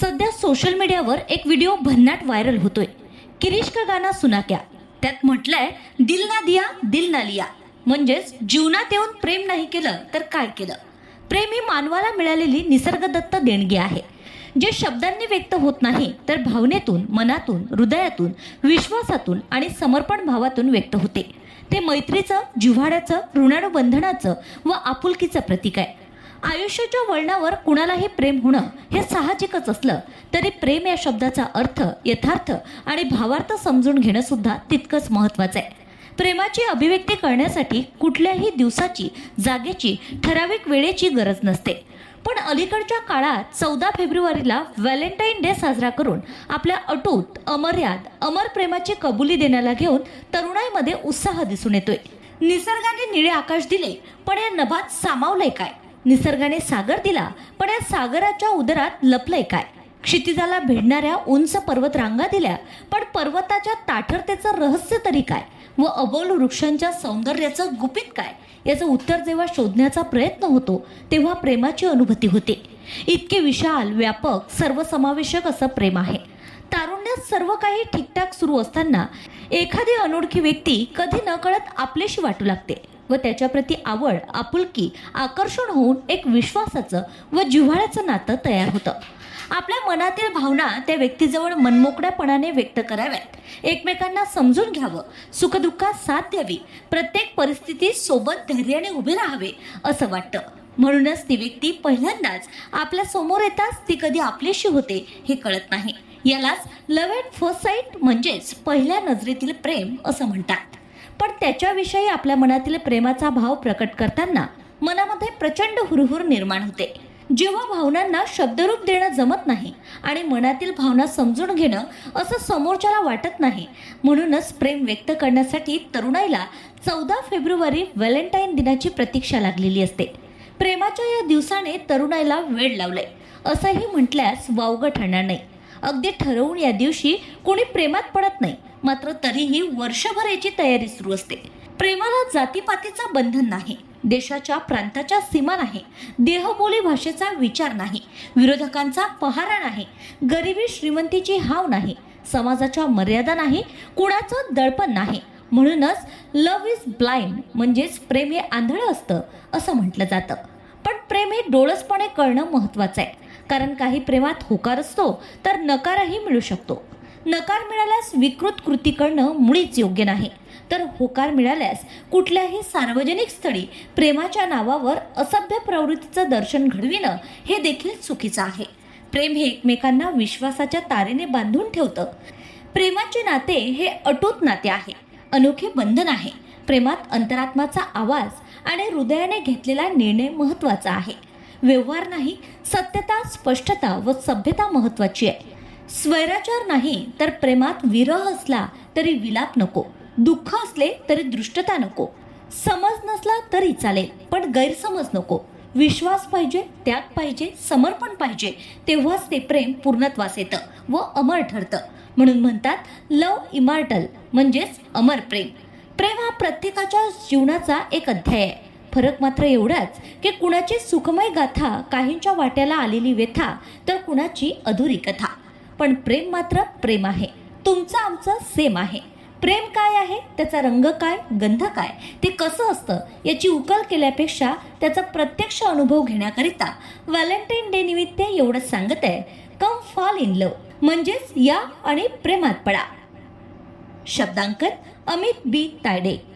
सध्या सोशल मीडियावर एक व्हिडिओ भन्नाट व्हायरल होतोय. किरीश का गाना सुना क्या. त्यात म्हटलंय दिल ना दिया दिल ना लिया. म्हणजेच जीवनात येऊन प्रेम नाही केलं तर काय केलं? प्रेम ही मानवाला मिळालेली निसर्गदत्त देणगी आहे. जे शब्दांनी व्यक्त होत नाही तर भावनेतून मनातून हृदयातून विश्वासातून आणि समर्पण भावातून व्यक्त होते. ते मैत्रीचं जिव्हाळ्याचं ऋणानुबंधनाचं व आपुलकीचं प्रतीक आहे. आयुष्याच्या वळणावर कुणालाही प्रेम होणं हे साहजिकच असलं तरी प्रेम या शब्दाचा अर्थ यथार्थ आणि भावार्थ समजून घेणं सुद्धा तितकंच महत्त्वाचं आहे. प्रेमाची अभिव्यक्ती करण्यासाठी कुठल्याही दिवसाची जागेची ठराविक वेळेची गरज नसते. पण अलीकडच्या काळात चौदा फेब्रुवारीला व्हॅलेंटाईन डे साजरा करून आपल्या अटूट अमर्याद अमर प्रेमाची कबुली देण्याला घेऊन तरुणाईमध्ये उत्साह दिसून येतोय. निसर्गाने निळे आकाश दिले पण या नभात सामावलंय काय? निसर्गाने सागर दिला पण या सागराच्या उदरात लपलंय काय? क्षितिजाला भिडणाऱ्या उंच पर्वत रांगा दिल्या पण पर्वताच्या ताठरतेचं रहस्य तरी काय? व अबोल वृक्षांच्या सौंदर्याचं गुपित काय? याचं उत्तर जेव्हा शोधण्याचा प्रयत्न होतो तेव्हा प्रेमाची अनुभूती होते. इतके विशाल व्यापक सर्वसमावेशक असं प्रेम आहे. तारुण्यात सर्व काही ठीकठाक सुरू असताना एखादी अनोळखी व्यक्ती कधी न कळत आपलेशी वाटू लागते. व त्याच्याप्रती आवड आपुलकी आकर्षण होऊन एक विश्वासाचं व जिव्हाळ्याचं नातं तयार होतं. आपल्या मनातील भावना त्या व्यक्तीजवळ मनमोकळ्यापणाने व्यक्त कराव्यात. एकमेकांना समजून घ्यावं सुखदुःखात साथ द्यावी प्रत्येक परिस्थितीत सोबत धैर्याने उभे राहावे असं वाटतं. म्हणूनच ती व्यक्ती पहिल्यांदाच आपल्यासमोर येताच ती कधी आपलीशी होते हे कळत नाही. यालाच लव्ह अँड फर्स्ट साईट म्हणजेच पहिल्या नजरेतील प्रेम असं म्हणतात. पण त्याच्याविषयी आपल्या मनातील प्रेमाचा भाव प्रकट करताना मनामध्ये प्रचंड हुरहुर निर्माण होते. जेव्हा भावनांना शब्दरूप देणं जमत नाही आणि मनातील भावना समजून घेणं असं समोरच्याला वाटत नाही म्हणूनच प्रेम व्यक्त करण्यासाठी तरुणाईला चौदा फेब्रुवारी व्हॅलेंटाईन दिनाची प्रतीक्षा लागलेली असते. प्रेमाच्या या दिवसाने तरुणाईला वेळ लावलाय. असंही म्हटल्यास वावगं ठरणार नाही. अगदी ठरवून या दिवशी कोणी प्रेमात पडत नाही. मात्र तरीही वर्षभर याची तयारी सुरू असते. प्रेमाला जातीपातीचं बंधन नाही. देशाच्या प्रांताच्या सीमा नाही. देहबोली भाषेचा विचार नाही. विरोधकांचा पहारा नाही. गरिबी श्रीमंतीची हाव नाही. समाजाच्या मर्यादा नाही. कुणाचं दडपण नाही. म्हणूनच लव्ह इज ब्लाइंड म्हणजेच प्रेम हे आंधळं असतं असं म्हटलं जातं. पण प्रेम हे डोळसपणे कळणं महत्त्वाचं आहे. कारण काही प्रेमात होकार असतो तर नकारही मिळू शकतो. नकार मिळाल्यास विकृत कृती करणं मुळीच योग्य नाही. तर होकार मिळाल्यास कुठल्याही सार्वजनिक स्थळी प्रेमाच्या नावावर असभ्य प्रवृत्तीचं दर्शन घडविणं हे देखील चुकीचं आहे. प्रेम हे एकमेकांना विश्वासाच्या तारेने बांधून ठेवतं. प्रेमाचे नाते हे अटूट नाते आहे. अनोखे बंधन आहे. प्रेमात अंतरात्माचा आवाज आणि हृदयाने घेतलेला निर्णय महत्त्वाचा आहे. व्यवहार नाही सत्यता स्पष्टता व सभ्यता महत्त्वाची आहे. स्वैराचार नाही तर प्रेमात विरह असला तरी विलाप नको. दुःख असले तरी दृष्टता नको. समज नसला तरी चालेल पण गैरसमज नको. विश्वास पाहिजे त्याग पाहिजे समर्पण पाहिजे तेव्हाच ते प्रेम पूर्णत्वास येतं व अमर ठरतं. म्हणून म्हणतात लव इमार्टल म्हणजेच अमर प्रेम. प्रेम हा प्रत्येकाच्या जीवनाचा एक अध्याय आहे. फरक मात्र एवढाच की कुणाची सुखमय गाथा काहींच्या वाट्याला आलेली व्यथा तर कुणाची अधुरी कथा. पण प्रेम मात्र प्रेम आहे. तुमचं आमचं सेम आहे. प्रेम काय आहे? त्याचा रंग काय? गंध काय? ते कसं असतं? याची उकल केल्यापेक्षा त्याचा प्रत्यक्ष अनुभव घेण्याकरिता व्हॅलेंटाईन डे निमित्त एवढंच सांगत आहे. कम फॉल इन लव म्हणजेच या आणि प्रेमात पडा. शब्दांकन अमित बी तायडे.